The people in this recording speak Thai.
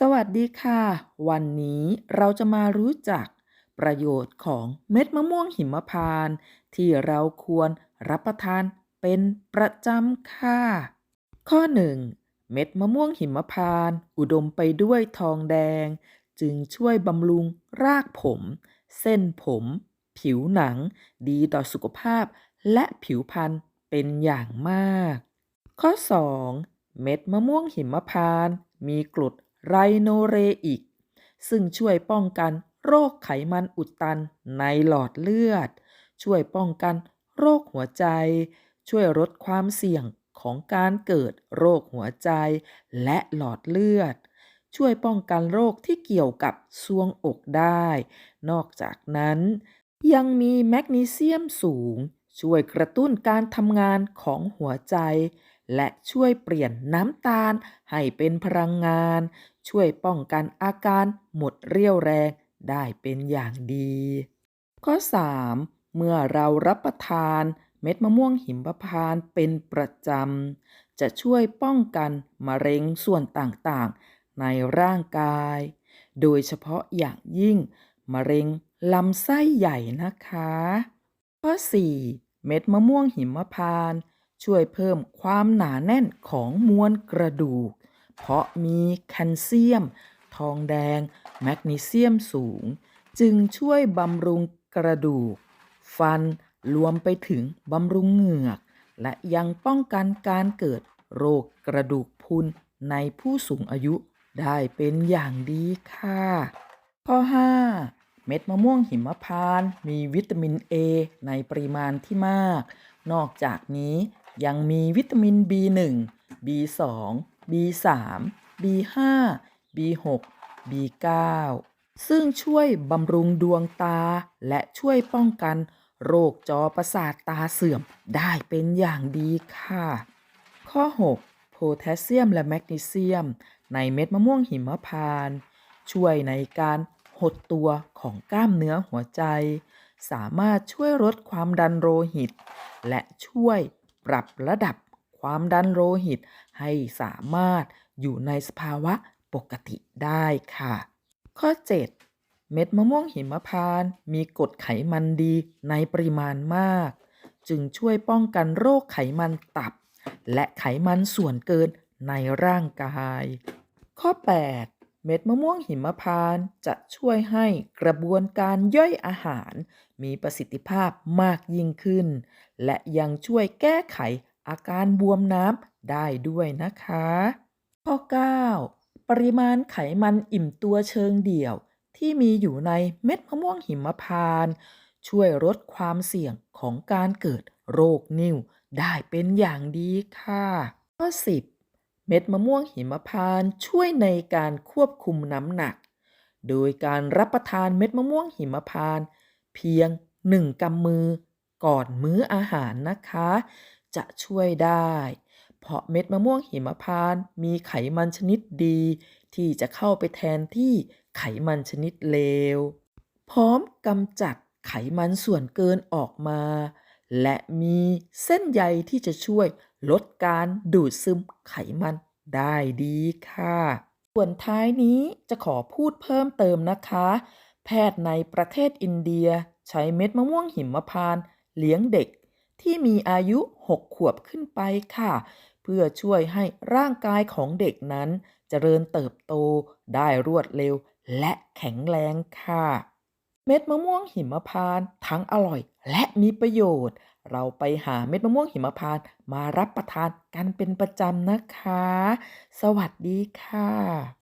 สวัสดีค่ะ วันนี้เราจะมารู้จักประโยชน์ของเม็ดมะม่วงหิมพานต์ที่เราควรรับประทานเป็นประจำค่ะ ข้อ 1. เม็ดมะม่วงหิมพานต์อุดมไปด้วยทองแดง จึงช่วยบำรุงรากผม เส้นผม ผิวหนัง ดีต่อสุขภาพ และผิวพรรณเป็นอย่างมาก ข้อ 2. เม็ดมะม่วงหิมพานต์มีกรด ไรโนเรอิก ซึ่งช่วยป้องกันโรคไขมันอุดตันในหลอดเลือด ช่วยป้องกันโรคหัวใจ ช่วยลดความเสี่ยงของการเกิดโรคหัวใจและหลอดเลือด ช่วยป้องกันโรคที่เกี่ยวกับซวงอกได้ นอกจากนั้น ยังมีแมกนีเซียมสูง ช่วยกระตุ้นการทำงานของหัวใจ และช่วยเปลี่ยนน้ำตาลให้เป็นพลังงาน ช่วยป้องกันอาการหมดเรี่ยวแรงได้เป็นอย่างดี ข้อ 3. เมื่อเรารับประทานเม็ดมะม่วงหิมพานต์เป็นประจำ จะช่วยป้องกันมะเร็งส่วนต่างๆ ในร่างกาย โดยเฉพาะอย่างยิ่ง มะเร็งลำไส้ใหญ่นะคะ ข้อ 4. เม็ดมะม่วงหิมพานต์ ช่วยเพิ่มความหนาแน่นของมวลกระดูก เพราะมีแคลเซียม ทองแดง แมกนีเซียมสูง จึงช่วยบำรุงกระดูก ฟันรวมไปถึงบำรุงเหงือก และยังป้องกันการเกิดโรคกระดูกพรุนในผู้สูงอายุได้เป็นอย่างดีค่ะ ข้อ 5. เม็ดมะม่วงหิมพานต์มีวิตามิน A ในปริมาณที่มาก นอกจากนี้ ยังมีวิตามิน B1 B2 B3 B5 B6 B9 ซึ่งช่วยบำรุงดวงตาและช่วยป้องกันโรคจอประสาทตาเสื่อมได้เป็นอย่างดีค่ะ ข้อ 6. โพแทสเซียมและแมกนีเซียม ในเม็ดมะม่วงหิมพานต์ช่วยในการหดตัวของกล้ามเนื้อหัวใจ สามารถช่วยลดความดันโลหิต และช่วย ปรับระดับความดันโลหิตให้สามารถอยู่ในสภาวะปกติได้ค่ะ ข้อ 7 เม็ดมะม่วงหิมพานต์มีกรดไขมันดีในปริมาณมาก จึงช่วยป้องกันโรคไขมันตับ และไขมันส่วนเกินในร่างกาย ข้อ 8 เม็ดมะม่วงหิมพานต์จะช่วยให้กระบวนการย่อยอาหาร มีประสิทธิภาพมากยิ่งขึ้น และยังช่วยแก้ไขอาการบวมน้ำได้ด้วยนะคะ ข้อ 9 ปริมาณไขมันอิ่มตัวเชิงเดี่ยว ที่มีอยู่ในเม็ดมะม่วงหิมพานต์ช่วยลดความเสี่ยงของการเกิดโรคนิ่วได้เป็นอย่างดีค่ะ ข้อ 10 เม็ดมะม่วงหิมพานต์ช่วยในการควบคุมน้ำหนัก โดยการรับประทานเม็ดมะม่วงหิมพานต์เพียง1กำมือก่อนมื้ออาหารนะคะ จะช่วยได้ เพราะเม็ดมะม่วงหิมพานต์มีไขมันชนิดดี ที่จะเข้าไปแทนที่ไขมันชนิดเลว พร้อมกำจัดไขมันส่วนเกินออกมา และมีเส้นใยที่จะช่วยลดการดูดซึมไขมันได้ดีค่ะ ส่วนท้ายนี้จะขอพูดเพิ่มเติมนะคะ แพทย์ในประเทศอินเดียใช้เม็ดมะม่วงหิมพานต์เลี้ยงเด็กที่มีอายุ 6 ขวบขึ้นไปค่ะ เพื่อช่วยให้ร่างกายของเด็กนั้นเจริญเติบโตได้รวดเร็วและแข็งแรงค่ะ เม็ดมะม่วงหิมพานต์ทั้งอร่อยและมีประโยชน์ เราไปหาเม็ดมะม่วงหิมพานต์มารับประทานกันเป็นประจำนะคะ สวัสดีค่ะ